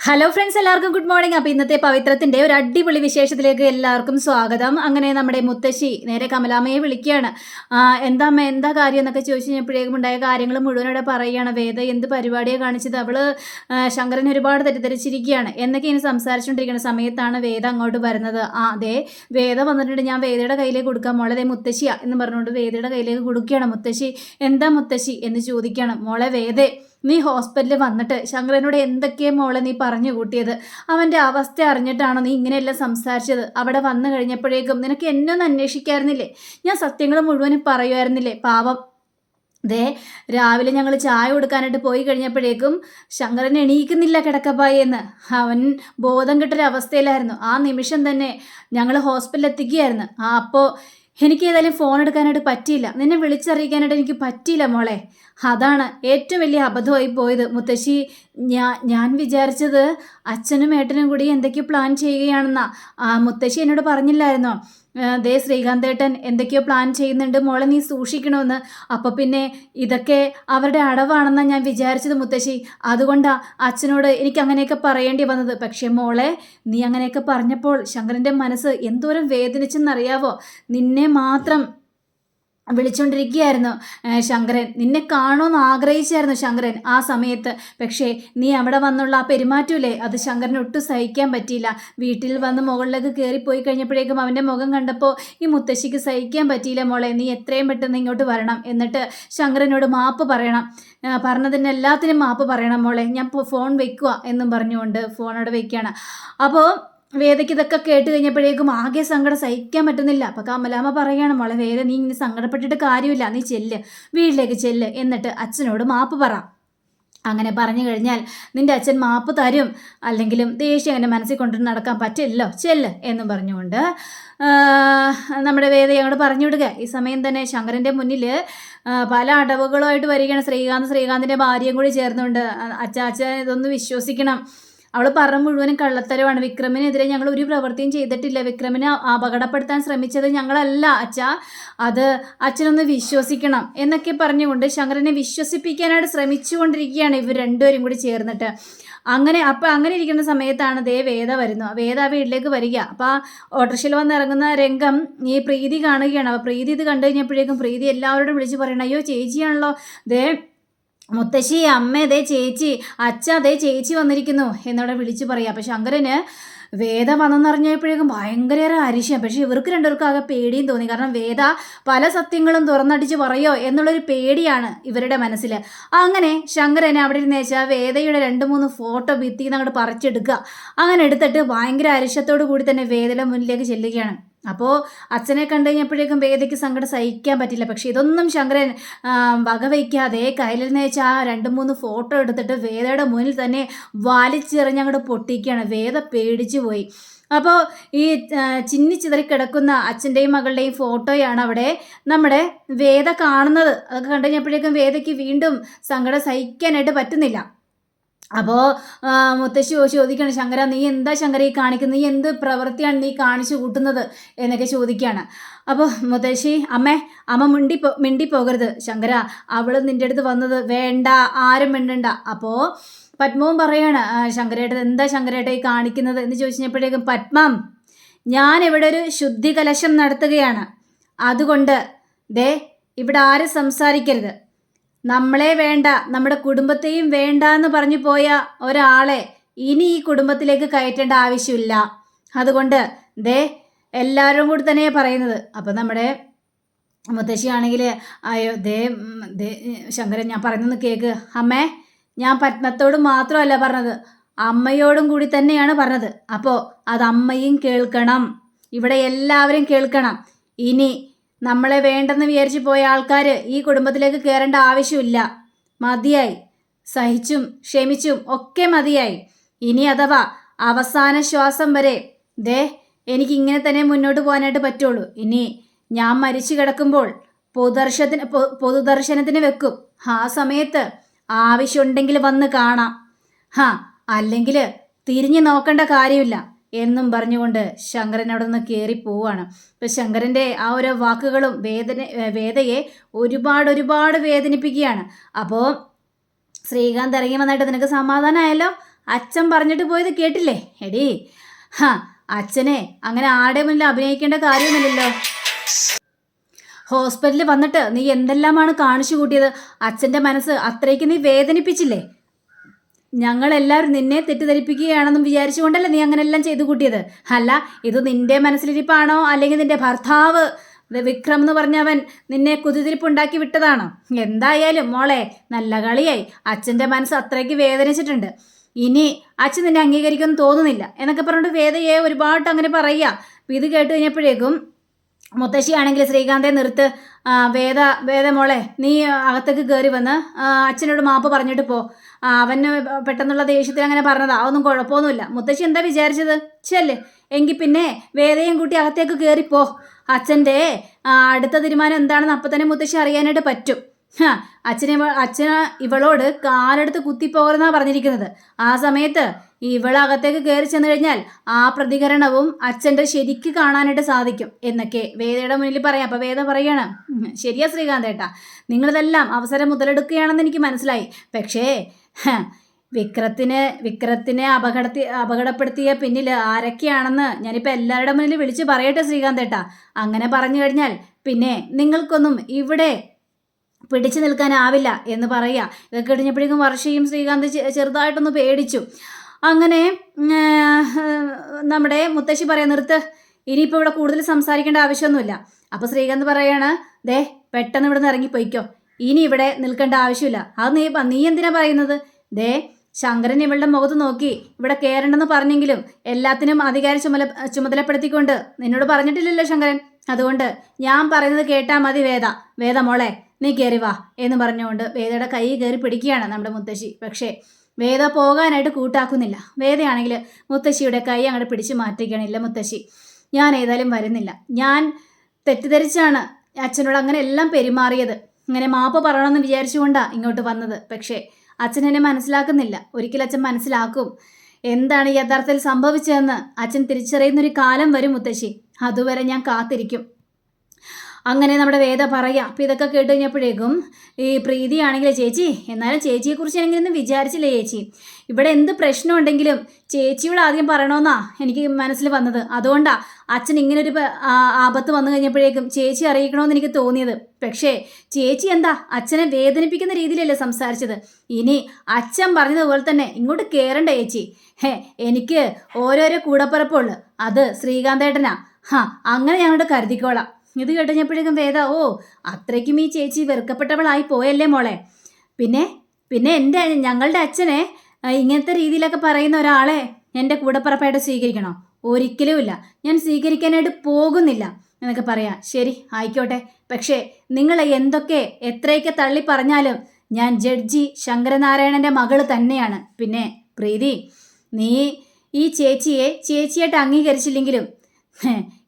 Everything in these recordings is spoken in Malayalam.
ഹലോ ഫ്രണ്ട്സ് എല്ലാവർക്കും ഗുഡ് മോർണിംഗ് അപ്പോൾ ഇന്നത്തെ പവിത്രത്തിന്റെ ഒരു അടിപൊളി വിശേഷത്തിലേക്ക് എല്ലാവർക്കും സ്വാഗതം. അങ്ങനെ നമ്മുടെ മുത്തശ്ശി നേരെ കമലാമ്മയെ വിളിക്കുകയാണ്. എന്താ എന്താ കാര്യം എന്നൊക്കെ ചോദിച്ചു കഴിഞ്ഞപ്പോഴേക്കും ഉണ്ടായ കാര്യങ്ങൾ മുഴുവനോടെ പറയുകയാണ്. വേദ എന്ത് പരിപാടിയാണ് കാണിച്ചത്? അവൾ ആ, ശങ്കരൻ ഒരുപാട് തെറ്റിദ്ധരിച്ചിരിക്കുകയാണ്. എന്നൊക്കെ ഇനി സംസാരിച്ചുകൊണ്ടിരിക്കുന്ന സമയത്താണ് വേദ അങ്ങോട്ട് വരുന്നത്. ആ അതെ വേദ വന്നിട്ടുണ്ട്. ഞാൻ വേദയുടെ കയ്യിലേക്ക് കൊടുക്കാം. മോളെ ദേ മുത്തശ്ശിയാ എന്ന് പറഞ്ഞുകൊണ്ട് വേദയുടെ കയ്യിലേക്ക് കൊടുക്കുകയാണ്. മുത്തശ്ശി എന്താ മുത്തശ്ശി എന്ന് ചോദിക്കുകയാണ്. മോളെ വേദേ നീ ഹോസ്പിറ്റലിൽ വന്നിട്ട് ശങ്കരനോട് എന്തൊക്കെയാ മോളെ നീ പറഞ്ഞു കൂട്ടിയത്? അവന്റെ അവസ്ഥ അറിഞ്ഞിട്ടാണോ നീ ഇങ്ങനെയെല്ലാം സംസാരിച്ചത്? അവിടെ വന്നു കഴിഞ്ഞപ്പോഴേക്കും നിനക്ക് എന്നെ ഒന്ന് അന്വേഷിക്കായിരുന്നില്ലേ? ഞാൻ സത്യങ്ങൾ മുഴുവനും പറയുമായിരുന്നില്ലേ? പാവം. ദേ രാവിലെ ഞങ്ങൾ ചായ കൊടുക്കാനായിട്ട് പോയി കഴിഞ്ഞപ്പോഴേക്കും ശങ്കരൻ എണീക്കുന്നില്ല കിടക്കപ്പായി എന്ന്. അവൻ ബോധം കിട്ടൊരവസ്ഥയിലായിരുന്നു. ആ നിമിഷം തന്നെ ഞങ്ങൾ ഹോസ്പിറ്റലിൽ എത്തിക്കുകയായിരുന്നു. ആ അപ്പോൾ എനിക്ക് ഏതായാലും ഫോൺ എടുക്കാനായിട്ട് പറ്റിയില്ല. നിന്നെ വിളിച്ചറിയിക്കാനായിട്ട് എനിക്ക് പറ്റിയില്ല മോളെ. അതാണ് ഏറ്റവും വലിയ അബദ്ധമായി പോയത്. മുത്തശ്ശി ഞാൻ ഞാൻ വിചാരിച്ചത് അച്ഛനും ഏട്ടനും കൂടി എന്തൊക്കെയോ പ്ലാൻ ചെയ്യുകയാണെന്നാ. മുത്തശ്ശി എന്നോട് പറഞ്ഞില്ലായിരുന്നോ? ദേ ശ്രീകാന്തേട്ടൻ എന്തൊക്കെയോ പ്ലാൻ ചെയ്യുന്നുണ്ട്. മോളെ നീ സൂക്ഷിക്കണമെന്ന് അപ്പോൾ പിന്നെ ഇതൊക്കെ അവരുടെ അടവാണെന്നാണ് ഞാൻ വിചാരിച്ചത് മുത്തശ്ശി. അതുകൊണ്ടാ അച്ഛനോട് എനിക്ക് അങ്ങനെയൊക്കെ പറയേണ്ടി വന്നത്. പക്ഷേ മോളെ നീ അങ്ങനെയൊക്കെ പറഞ്ഞപ്പോൾ ശങ്കരന്റെ മനസ്സ് എന്തോരം വേദനിച്ചെന്നറിയാവോ? നിന്നെ മാത്രം വിളിച്ചുകൊണ്ടിരിക്കുകയായിരുന്നു ശങ്കരൻ നിന്നെ കാണുമെന്ന് ആഗ്രഹിച്ചായിരുന്നു ശങ്കരൻ. ആ സമയത്ത് പക്ഷേ നീ അവിടെ വന്നുള്ള ആ പെരുമാറ്റമില്ലേ? അത് ശങ്കരന് ഒട്ടും സഹിക്കാൻ പറ്റിയില്ല. വീട്ടിൽ വന്ന് മുകളിലേക്ക് കയറിപ്പോയി കഴിഞ്ഞപ്പോഴേക്കും അവന്റെ മുഖം കണ്ടപ്പോൾ ഈ മുത്തശ്ശിക്ക് സഹിക്കാൻ പറ്റിയില്ല മോളെ. നീ എത്രയും പെട്ടെന്ന് ഇങ്ങോട്ട് വരണം എന്നിട്ട് ശങ്കരനോട് മാപ്പ് പറയണം. പറഞ്ഞതിന് എല്ലാത്തിനും മാപ്പ് പറയണം മോളെ. ഞാൻ ഫോൺ വെക്കുക എന്നും പറഞ്ഞുകൊണ്ട് ഫോണോട് വെക്കുകയാണ്. അപ്പോൾ വേദയ്ക്ക് ഇതൊക്കെ കേട്ട് കഴിഞ്ഞപ്പോഴേക്കും ആകെ സങ്കടം സഹിക്കാൻ പറ്റുന്നില്ല. അപ്പോൾ കമലാമ്മ പറയാണ് മോളെ വേദ നീ ഇങ്ങനെ സങ്കടപ്പെട്ടിട്ട് കാര്യമില്ല. നീ ചെല്ല്. വീട്ടിലേക്ക് ചെല്ല്. എന്നിട്ട് അച്ഛനോട് മാപ്പ് പറ. അങ്ങനെ പറഞ്ഞു കഴിഞ്ഞാൽ നിന്റെ അച്ഛൻ മാപ്പ് തരും. അല്ലെങ്കിലും ദേഷ്യം അങ്ങനെ മനസ്സിൽ കൊണ്ടു നടക്കാൻ പറ്റില്ലല്ലോ. ചെല്ല്. എന്നും പറഞ്ഞുകൊണ്ട് നമ്മുടെ വേദ അങ്ങോട്ട് പറഞ്ഞു വിടുക. ഈ സമയം തന്നെ ശങ്കരന്റെ മുന്നിൽ പല അടവുകളുമായിട്ട് വരികയാണ്. ശ്രീകാന്ത് ശ്രീകാന്തിന്റെ ഭാര്യയും കൂടി ചേർന്നുകൊണ്ട് അച്ചാച്ച ഇതൊന്ന് വിശ്വസിക്കണം. അവൾ പറഞ്ഞ മുഴുവനും കള്ളത്തരമാണ്. വിക്രമിനെതിരെ ഞങ്ങൾ ഒരു പ്രവൃത്തിയും ചെയ്തിട്ടില്ല. വിക്രമിനെ അപകടപ്പെടുത്താൻ ശ്രമിച്ചത് ഞങ്ങളല്ല. അച്ഛ അത് അച്ഛനൊന്ന് വിശ്വസിക്കണം എന്നൊക്കെ പറഞ്ഞുകൊണ്ട് ശങ്കരനെ വിശ്വസിപ്പിക്കാനായിട്ട് ശ്രമിച്ചുകൊണ്ടിരിക്കുകയാണ് ഇവർ രണ്ടുപേരും കൂടി ചേർന്നിട്ട്. അങ്ങനെ അപ്പം അങ്ങനെ ഇരിക്കുന്ന സമയത്താണ് ദേ വേദ വരുന്നു വേദ വീട്ടിലേക്ക് വരിക. അപ്പം ആ ഓട്ടോറിക്ഷയിൽ വന്ന് ഇറങ്ങുന്ന രംഗം ഈ പ്രീതി കാണുകയാണ്. അപ്പോൾ പ്രീതി ഇത് കണ്ടു കഴിഞ്ഞപ്പോഴേക്കും പ്രീതി എല്ലാവരോടും വിളിച്ച് പറയണം അയ്യോ ചേച്ചിയാണല്ലോ. ദേ മുത്തശ്ശി അമ്മ അതേ ചേച്ചി അച്ഛ അതേ ചേച്ചി വന്നിരിക്കുന്നു എന്നവിടെ വിളിച്ചു പറയാം. അപ്പം ശങ്കരന് വേദ വന്നെന്നറിഞ്ഞപ്പോഴേക്കും ഭയങ്കര അരിശം. പക്ഷേ ഇവർക്ക് രണ്ടുപേർക്കും ആകെ പേടിയും തോന്നി. കാരണം വേദ പല സത്യങ്ങളും തുറന്നടിച്ച് പറയോ എന്നുള്ളൊരു പേടിയാണ് ഇവരുടെ മനസ്സിൽ അങ്ങനെ ശങ്കരനെ അവിടെ ഇരുന്ന് വെച്ചാൽ വേദയുടെ രണ്ട് മൂന്ന് ഫോട്ടോ ഭിത്തിന്ന് അങ്ങോട്ട് പറിച്ചെടുക്കുക. അങ്ങനെ എടുത്തിട്ട് ഭയങ്കര അരിശത്തോടു കൂടി തന്നെ വേദയുടെ മുന്നിലേക്ക് ചെല്ലുകയാണ്. അപ്പോൾ അച്ഛനെ കണ്ടു കഴിഞ്ഞപ്പോഴേക്കും വേദയ്ക്ക് സങ്കടം സഹിക്കാൻ പറ്റില്ല. പക്ഷേ ഇതൊന്നും ശങ്കരൻ വകവയ്ക്കാതെ കയ്യിൽ വെച്ചാൽ ആ രണ്ട് മൂന്ന് ഫോട്ടോ എടുത്തിട്ട് വേദയുടെ മുന്നിൽ തന്നെ വലിച്ചെറിഞ്ഞ് അങ്ങോട്ട് പൊട്ടിക്കുകയാണ്. വേദ പേടിച്ചു പോയി. അപ്പോൾ ഈ ചിന്നി ചിതറി കിടക്കുന്ന അച്ഛന്റെയും മകളുടെയും ഫോട്ടോയാണ് അവിടെ നമ്മുടെ വേദ കാണുന്നത്. അതൊക്കെ കണ്ടു കഴിഞ്ഞപ്പോഴേക്കും വേദയ്ക്ക് വീണ്ടും സങ്കടം സഹിക്കാനായിട്ട് പറ്റുന്നില്ല. അപ്പോൾ മുത്തശ്ശി ചോദിക്കുകയാണ് ശങ്കര നീ എന്താ ശങ്കര ഈ കാണിക്കുന്നത്? നീ എന്ത് പ്രവൃത്തിയാണ് നീ കാണിച്ചു കൂട്ടുന്നത്? എന്നൊക്കെ ചോദിക്കുകയാണ്. അപ്പോൾ മുത്തശ്ശി അമ്മേ അമ്മ മിണ്ടി പോ മിണ്ടി പോകരുത്. ശങ്കര അവൾ നിന്റെ അടുത്ത് വന്നത് വേണ്ട ആരും മിണ്ടണ്ട. അപ്പോൾ പത്മവും പറയാണ് "ആ, ശങ്കരേട്ടൻ എന്താ ശങ്കരേട്ട ഈ കാണിക്കുന്നത്? എന്ന് ചോദിച്ചപ്പോഴേക്കും പത്മം ഞാൻ ഇവിടെ ഒരു ശുദ്ധി കലശം നടത്തുകയാണ്. അതുകൊണ്ട് ദേ ഇവിടെ ആരും സംസാരിക്കരുത്. നമ്മളെ വേണ്ട നമ്മുടെ കുടുംബത്തെയും വേണ്ട എന്ന് പറഞ്ഞു പോയ ഒരാളെ ഇനി ഈ കുടുംബത്തിലേക്ക് കയറ്റേണ്ട ആവശ്യമില്ല. അതുകൊണ്ട് ദേ എല്ലാവരും കൂടി തന്നെയാണ് പറയുന്നത്. അപ്പം നമ്മുടെ മുത്തശ്ശിയാണെങ്കിൽ അയ്യോ ദേ ദേ ശങ്കരൻ ഞാൻ പറയുന്നത് കേക്ക്. അമ്മേ ഞാൻ പത്മത്തോട് മാത്രമല്ല പറഞ്ഞത് അമ്മയോടും കൂടി തന്നെയാണ് പറഞ്ഞത്. അപ്പോൾ അത് അമ്മയും കേൾക്കണം. ഇവിടെ എല്ലാവരും കേൾക്കണം. ഇനി നമ്മളെ വേണ്ടെന്ന് വിചാരിച്ചു പോയ ആൾക്കാർ ഈ കുടുംബത്തിലേക്ക് കയറേണ്ട ആവശ്യമില്ല. മതിയായി. സഹിച്ചും ക്ഷമിച്ചും ഒക്കെ മതിയായി. ഇനി അഥവാ അവസാന ശ്വാസം വരെ ദേ എനിക്ക് ഇങ്ങനെ തന്നെ മുന്നോട്ട് പോകാനായിട്ട് പറ്റുള്ളൂ. ഇനി ഞാൻ മരിച്ചു കിടക്കുമ്പോൾ പൊതുദർശനത്തിന് പൊ- പൊതുദർശനത്തിന് വെക്കും. ആ സമയത്ത് ആവശ്യമുണ്ടെങ്കിൽ വന്ന് കാണാം. ഹാ അല്ലെങ്കിൽ തിരിഞ്ഞു നോക്കേണ്ട കാര്യമില്ല. എന്നും പറഞ്ഞുകൊണ്ട് ശങ്കരൻ അവിടെ നിന്ന് കയറി പോവുകയാണ് ഇപ്പം ശങ്കരന്റെ ആ ഒരു വാക്കുകളും വേദന വേദയെ ഒരുപാട് ഒരുപാട് വേദനിപ്പിക്കുകയാണ്. അപ്പോൾ ശ്രീകാന്ത് ഇറങ്ങി വന്നിട്ട് നിനക്ക് സമാധാനമായല്ലോ അച്ഛൻ പറഞ്ഞിട്ട് പോയത് കേട്ടില്ലേ? എടി ഹാ അച്ഛനെ അങ്ങനെ ആടെ മുന്നിൽ അഭിനയിക്കേണ്ട കാര്യമൊന്നുമില്ലല്ലോ? ഹോസ്പിറ്റലിൽ വന്നിട്ട് നീ എന്തെല്ലാമാണ് കാണിച്ചു കൂട്ടിയത്? അച്ഛന്റെ മനസ്സ് അത്രയ്ക്ക് നീ വേദനിപ്പിച്ചില്ലേ? ഞങ്ങളെല്ലാവരും നിന്നെ തെറ്റിദ്ധരിപ്പിക്കുകയാണെന്നും വിചാരിച്ചുകൊണ്ടല്ലേ നീ അങ്ങനെല്ലാം ചെയ്തു കൂട്ടിയത്. അല്ല ഇത് നിന്റെ മനസ്സിലിരിപ്പാണോ? അല്ലെങ്കിൽ നിന്റെ ഭർത്താവ് വിക്രം എന്ന് പറഞ്ഞവൻ നിന്നെ കുതിരിപ്പുണ്ടാക്കി വിട്ടതാണോ? എന്തായാലും മോളെ നല്ല കളിയായി. അച്ഛന്റെ മനസ്സ് അത്രയ്ക്ക് വേദനിച്ചിട്ടുണ്ട്. ഇനി അച്ഛൻ നിന്നെ അംഗീകരിക്കുമെന്ന് തോന്നുന്നില്ല. എന്നൊക്കെ പറഞ്ഞിട്ട് വേദയെ ഒരുപാട് അങ്ങനെ പറയുക. ഇത് കേട്ട് കഴിഞ്ഞപ്പോഴേക്കും മുത്തശ്ശിയാണെങ്കിൽ ശ്രീകാന്തെ നിർത്ത് വേദ വേദ മോളെ നീ അകത്തേക്ക് കയറി വന്ന് അച്ഛനോട് മാപ്പ് പറഞ്ഞിട്ട് പോ. അവന് പെട്ടെന്നുള്ള ദേഷ്യത്തിൽ അങ്ങനെ പറഞ്ഞതാ. ഒന്നും കുഴപ്പമൊന്നുമില്ല. മുത്തശ്ശി എന്താ വിചാരിച്ചത്? ചെല്ലേ എങ്കിൽ പിന്നെ വേദയും കൂട്ടി അകത്തേക്ക് കയറിപ്പോ അച്ഛന്റെ അടുത്ത തീരുമാനം എന്താണെന്ന് അപ്പം തന്നെ മുത്തശ്ശി അറിയാനായിട്ട് പറ്റും. അച്ഛനെ അച്ഛന ഇവളോട് കാലെടുത്ത് കുത്തിപ്പോകരുന്നാ പറഞ്ഞിരിക്കുന്നത്. ആ സമയത്ത് ഇവളകത്തേക്ക് കയറി ചെന്ന് കഴിഞ്ഞാൽ ആ പ്രതികരണവും അച്ഛന്റെ ശരിക്ക് കാണാനായിട്ട് സാധിക്കും എന്നൊക്കെ വേദയുടെ മുന്നിൽ പറയാം. അപ്പം വേദ പറയാണ് "ഉം, ശരിയാ ശ്രീകാന്ത് ഏട്ടാ നിങ്ങളിതെല്ലാം അവസരം മുതലെടുക്കുകയാണെന്ന് എനിക്ക് മനസ്സിലായി. പക്ഷേ വിക്രത്തിന് വിക്രത്തിനെ അപകടത്തി അപകടപ്പെടുത്തിയ പിന്നിൽ ആരൊക്കെയാണെന്ന് ഞാനിപ്പോൾ എല്ലാവരുടെ മുന്നിൽ വിളിച്ച് പറയട്ടെ ശ്രീകാന്ത് ഏട്ടാ. അങ്ങനെ പറഞ്ഞു കഴിഞ്ഞാൽ പിന്നെ നിങ്ങൾക്കൊന്നും ഇവിടെ പിടിച്ചു നിൽക്കാനാവില്ല എന്ന് പറയുക. ഇതൊക്കെ കഴിഞ്ഞപ്പോഴേക്കും വർഷയും ശ്രീകാന്ത് ചെറുതായിട്ടൊന്ന് പേടിച്ചു. അങ്ങനെ നമ്മുടെ മുത്തശ്ശി പറയാം നിർത്ത്. ഇനിയിപ്പോൾ ഇവിടെ കൂടുതൽ സംസാരിക്കേണ്ട ആവശ്യമൊന്നുമില്ല. അപ്പോൾ ശ്രീകാന്ത് പറയാണ് ദേ പെട്ടെന്ന് ഇവിടെ നിന്ന് ഇറങ്ങിപ്പോയിക്കോ. ഇനി ഇവിടെ നിൽക്കേണ്ട ആവശ്യമില്ല. അത് നീ നീ എന്തിനാ പറയുന്നത്? ദേ ശങ്കരൻ ഇവളുടെ മുഖത്ത് നോക്കി ഇവിടെ കയറണ്ടെന്ന് പറഞ്ഞെങ്കിലും എല്ലാത്തിനും അധികാര ചുമല ചുമതലപ്പെടുത്തിക്കൊണ്ട് നിന്നോട് പറഞ്ഞിട്ടില്ലല്ലോ ശങ്കരൻ. അതുകൊണ്ട് ഞാൻ പറയുന്നത് കേട്ടാൽ മതി വേദ. വേദ മോളെ നീ കയറി വാ എന്ന് പറഞ്ഞുകൊണ്ട് വേദയുടെ കൈ കയറി പിടിക്കുകയാണ് നമ്മുടെ മുത്തശ്ശി. പക്ഷേ വേദ പോകാനായിട്ട് കൂട്ടാക്കുന്നില്ല. വേദയാണെങ്കിൽ മുത്തശ്ശിയുടെ കൈ അങ്ങോട്ട് പിടിച്ച് മാറ്റുകയാണ് ഇല്ല മുത്തശ്ശി ഞാൻ ഏതായാലും വരുന്നില്ല. ഞാൻ തെറ്റിദ്ധരിച്ചാണ് അച്ഛനോട് അങ്ങനെ എല്ലാം പെരുമാറിയത്. ഇങ്ങനെ മാപ്പ് പറയണമെന്ന് വിചാരിച്ചുകൊണ്ടാണ് ഇങ്ങോട്ട് വന്നത്. പക്ഷേ അച്ഛൻ എന്നെ മനസ്സിലാക്കുന്നില്ല. ഒരിക്കലും അച്ഛൻ മനസ്സിലാക്കും എന്താണ് യഥാർത്ഥത്തിൽ സംഭവിച്ചതെന്ന്. അച്ഛൻ തിരിച്ചറിയുന്നൊരു കാലം വരും മുത്തശ്ശി. അതുവരെ ഞാൻ കാത്തിരിക്കും. അങ്ങനെ നമ്മുടെ വേദ പറയാം. അപ്പം ഇതൊക്കെ കേട്ട് കഴിഞ്ഞപ്പോഴേക്കും ഈ പ്രീതിയാണെങ്കിൽ ചേച്ചി എന്നാലും ചേച്ചിയെക്കുറിച്ച് എനിക്കൊന്നും വിചാരിച്ചില്ല ചേച്ചി. ഇവിടെ എന്ത് പ്രശ്നം ഉണ്ടെങ്കിലും ചേച്ചിയോട് ആദ്യം പറയണമെന്നാ എനിക്ക് മനസ്സിൽ വന്നത്. അതുകൊണ്ടാ അച്ഛൻ ഇങ്ങനൊരു ആപത്ത് വന്നു കഴിഞ്ഞപ്പോഴേക്കും ചേച്ചി അറിയിക്കണമെന്ന് എനിക്ക് തോന്നിയത്. പക്ഷേ ചേച്ചി എന്താ അച്ഛനെ വേദനിപ്പിക്കുന്ന രീതിയിലല്ലേ സംസാരിച്ചത്? ഇനി അച്ഛൻ പറഞ്ഞതുപോലെ തന്നെ ഇങ്ങോട്ട് കയറണ്ട ചേച്ചി. ഹേ എനിക്ക് ഓരോരോ കൂടപ്പിറപ്പുള്ളു അത് ശ്രീകാന്തേട്ടനാ. ഹാ അങ്ങനെ ഞങ്ങളുടെ കരുതിക്കോളാം. ഇത് കേട്ടപ്പോഴേക്കും വേദ ഓ അത്രയ്ക്കും ഈ ചേച്ചി വെറുക്കപ്പെട്ടവളായി പോയല്ലേ മോളെ? പിന്നെ പിന്നെ എന്റെ ഞങ്ങളുടെ അച്ഛനെ ഇങ്ങനത്തെ രീതിയിലൊക്കെ പറയുന്ന ഒരാളെ എന്റെ കൂടപ്പറപ്പായിട്ട് സ്വീകരിക്കണോ? ഒരിക്കലുമില്ല ഞാൻ സ്വീകരിക്കാനായിട്ട് പോകുന്നില്ല എന്നൊക്കെ പറയാം. ശരി ആയിക്കോട്ടെ. പക്ഷേ നിങ്ങൾ എന്തൊക്കെ എത്രയൊക്കെ തള്ളി പറഞ്ഞാലും ഞാൻ ജഡ്ജി ശങ്കരനാരായണന്റെ മകൾ തന്നെയാണ്. പിന്നെ പ്രീതി നീ ഈ ചേച്ചിയെ ചേച്ചിയായിട്ട് അംഗീകരിച്ചില്ലെങ്കിലും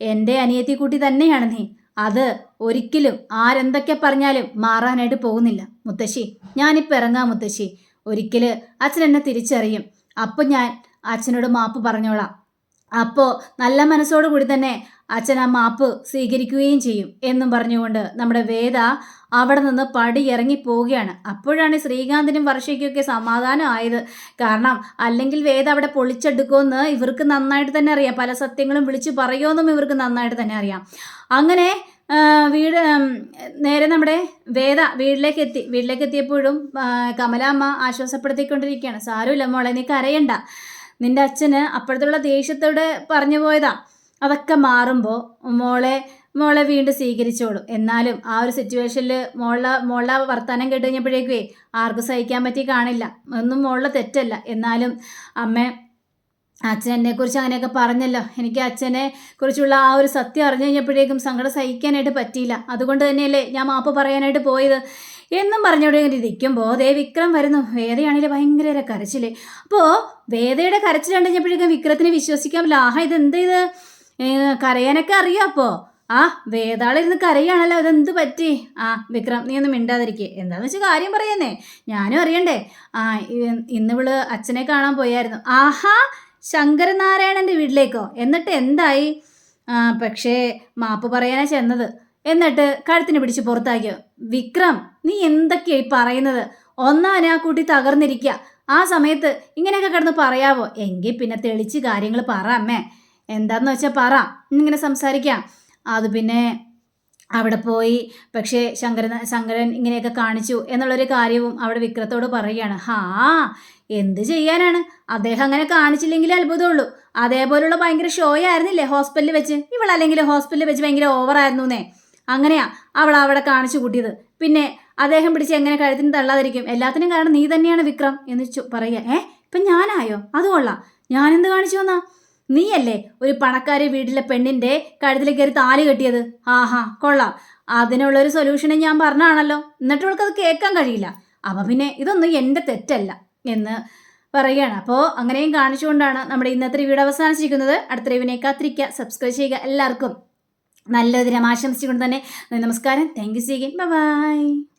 എന്റെ അനിയത്തിക്കുട്ടി തന്നെയാണ് നീ. അത് ഒരിക്കലും ആരെന്തൊക്കെ പറഞ്ഞാലും മാറാനായിട്ട് പോകുന്നില്ല. മുത്തശ്ശി ഞാനിപ്പോൾ ഇറങ്ങാം മുത്തശ്ശി. ഒരിക്കൽ അച്ഛൻ എന്നെ തിരിച്ചറിയും. അപ്പോൾ ഞാൻ അച്ഛനോട് മാപ്പ് പറഞ്ഞോളാം. അപ്പോൾ നല്ല മനസ്സോടു കൂടി തന്നെ അച്ഛൻ ആ മാപ്പ് സ്വീകരിക്കുകയും ചെയ്യും എന്നും പറഞ്ഞുകൊണ്ട് നമ്മുടെ വേദ അവിടെ നിന്ന് പടി ഇറങ്ങി പോവുകയാണ്. അപ്പോഴാണ് ശ്രീകാന്തിനും വർഷയ്ക്കൊക്കെ സമാധാനം ആയത്. കാരണം അല്ലെങ്കിൽ വേദ അവിടെ പൊളിച്ചെടുക്കുമെന്ന് ഇവർക്ക് നന്നായിട്ട് തന്നെ അറിയാം. പല സത്യങ്ങളും വിളിച്ചു പറയുമെന്നും ഇവർക്ക് നന്നായിട്ട് തന്നെ അറിയാം. അങ്ങനെ വീട് നേരെ നമ്മുടെ വേദ വീട്ടിലേക്ക് എത്തി വീട്ടിലേക്ക് എത്തിയപ്പോഴും കമലാമ്മ ആശ്വാസപ്പെടുത്തിക്കൊണ്ടിരിക്കുകയാണ്. സാരമില്ല മോളെ നീ കരയണ്ട. നിന്റെ അച്ഛന് അപ്പോഴത്തുള്ള ദേഷ്യത്തോടെ പറഞ്ഞു പോയതാ. അതൊക്കെ മാറുമ്പോൾ മോളെ മോളെ വീണ്ടും സ്വീകരിച്ചോളൂ. എന്നാലും ആ ഒരു സിറ്റുവേഷനിൽ മോളെ മോളെ വർത്തമാനം കേട്ട് കഴിഞ്ഞപ്പോഴേക്കുവേ ആർക്കും സഹിക്കാൻ പറ്റി കാണില്ല. ഒന്നും മോളുടെ തെറ്റല്ല. എന്നാലും അമ്മ അച്ഛൻ എന്നെക്കുറിച്ച് അങ്ങനെയൊക്കെ പറഞ്ഞല്ലോ. എനിക്ക് അച്ഛനെ കുറിച്ചുള്ള ആ ഒരു സത്യം അറിഞ്ഞു കഴിഞ്ഞപ്പോഴേക്കും സങ്കടം സഹിക്കാനായിട്ട് പറ്റിയില്ല. അതുകൊണ്ട് തന്നെയല്ലേ ഞാൻ മാപ്പ് പറയാനായിട്ട് പോയത്? എന്നും പറഞ്ഞവിടെ ഇങ്ങനെ ഇരിക്കുമ്പോൾ ദേ വിക്രം വരുന്നു. വേദയാണെങ്കിൽ ഭയങ്കര കരച്ചിൽ. അപ്പോൾ വേദയുടെ കരച്ചിൽ കണ്ടുകഴിഞ്ഞപ്പോഴേക്കും വിക്രത്തിന് വിശ്വസിക്കാൻ ലാഹ ഇത് എന്ത് ഇത്? കരയാനൊക്കെ അറിയാം അപ്പോൾ ആ വേതാളിരുന്ന് കരയാണല്ലോ. അതെന്ത് പറ്റി? ആ വിക്രം നീ ഒന്നും മിണ്ടാതിരിക്കേ. എന്താന്ന് വെച്ചാൽ കാര്യം പറയുന്നേ. ഞാനും അറിയണ്ടേ. ആ ഇന്ന് ഇന്നിവൾ അച്ഛനെ കാണാൻ പോയായിരുന്നു. ആഹാ ശങ്കരനാരായണന്റെ വീട്ടിലേക്കോ? എന്നിട്ട് എന്തായി? പക്ഷേ മാപ്പ് പറയാനാ ചെന്നത്. എന്നിട്ട് കഴുത്തിന് പിടിച്ച് പുറത്താക്കിയോ വിക്രം നീ എന്തൊക്കെയായി പറയുന്നത്? ഒന്നാന ആ കുട്ടി തകർന്നിരിക്കുക ആ സമയത്ത് ഇങ്ങനെയൊക്കെ കിടന്ന് പറയാവോ? എങ്കിൽ പിന്നെ തെളിച്ച് കാര്യങ്ങൾ പറ അമ്മേ. എന്താന്ന് വെച്ചാൽ പറ. ഇങ്ങനെ സംസാരിക്കാം അത് പിന്നെ അവിടെ പോയി പക്ഷേ ശങ്കരൻ ശങ്കരൻ ഇങ്ങനെയൊക്കെ കാണിച്ചു എന്നുള്ളൊരു കാര്യവും അവിടെ വിക്രത്തോട് പറയുകയാണ്. ഹാ എന്ത് ചെയ്യാനാണ്? അദ്ദേഹം അങ്ങനെ കാണിച്ചില്ലെങ്കിൽ അത്ഭുതമുള്ളൂ. അതേപോലുള്ള ഭയങ്കര ഷോ ആയിരുന്നില്ലേ ഹോസ്പിറ്റലിൽ വെച്ച്? ഇവളല്ലെങ്കിൽ ഹോസ്പിറ്റലിൽ വെച്ച് ഭയങ്കര ഓവറായിരുന്നു എന്നേ അങ്ങനെയാ അവൾ അവിടെ കാണിച്ചു കൂട്ടിയത്. പിന്നെ അദ്ദേഹം പിടിച്ച് എങ്ങനെ കഴുത്തിന് തള്ളാതിരിക്കും? എല്ലാത്തിനും കാരണം നീ തന്നെയാണ് വിക്രം എന്ന് പറയുക. ഏ? ഇപ്പം ഞാനായോ? അത് കൊള്ളാം. ഞാനെന്ത് കാണിച്ചു വന്നാ? നീയല്ലേ ഒരു പണക്കാരി വീട്ടിലെ പെണ്ണിന്റെ കഴുത്തിൽ കയറി താലി കെട്ടിയത്? ആഹാ കൊള്ളാം. അതിനുള്ള ഒരു സൊല്യൂഷനെ ഞാൻ പറഞ്ഞാണല്ലോ. എന്നിട്ട് അവൾക്ക് അത് കേൾക്കാൻ കഴിയില്ല. അപ്പം പിന്നെ ഇതൊന്നും എന്റെ തെറ്റല്ല എന്ന് പറയുകയാണ്. അപ്പോൾ അങ്ങനെയും കാണിച്ചുകൊണ്ടാണ് നമ്മുടെ ഇന്നത്തെ വീഡിയോ അവസാനിച്ചിരിക്കുന്നത്. അടുത്ത റിവിനെ കാത്തിരിക്കുക. സബ്സ്ക്രൈബ് ചെയ്യുക. എല്ലാവർക്കും നല്ലൊരു ദിനം ആശംസിച്ചുകൊണ്ട് തന്നെ നമസ്കാരം. Thank U സീഗൻ by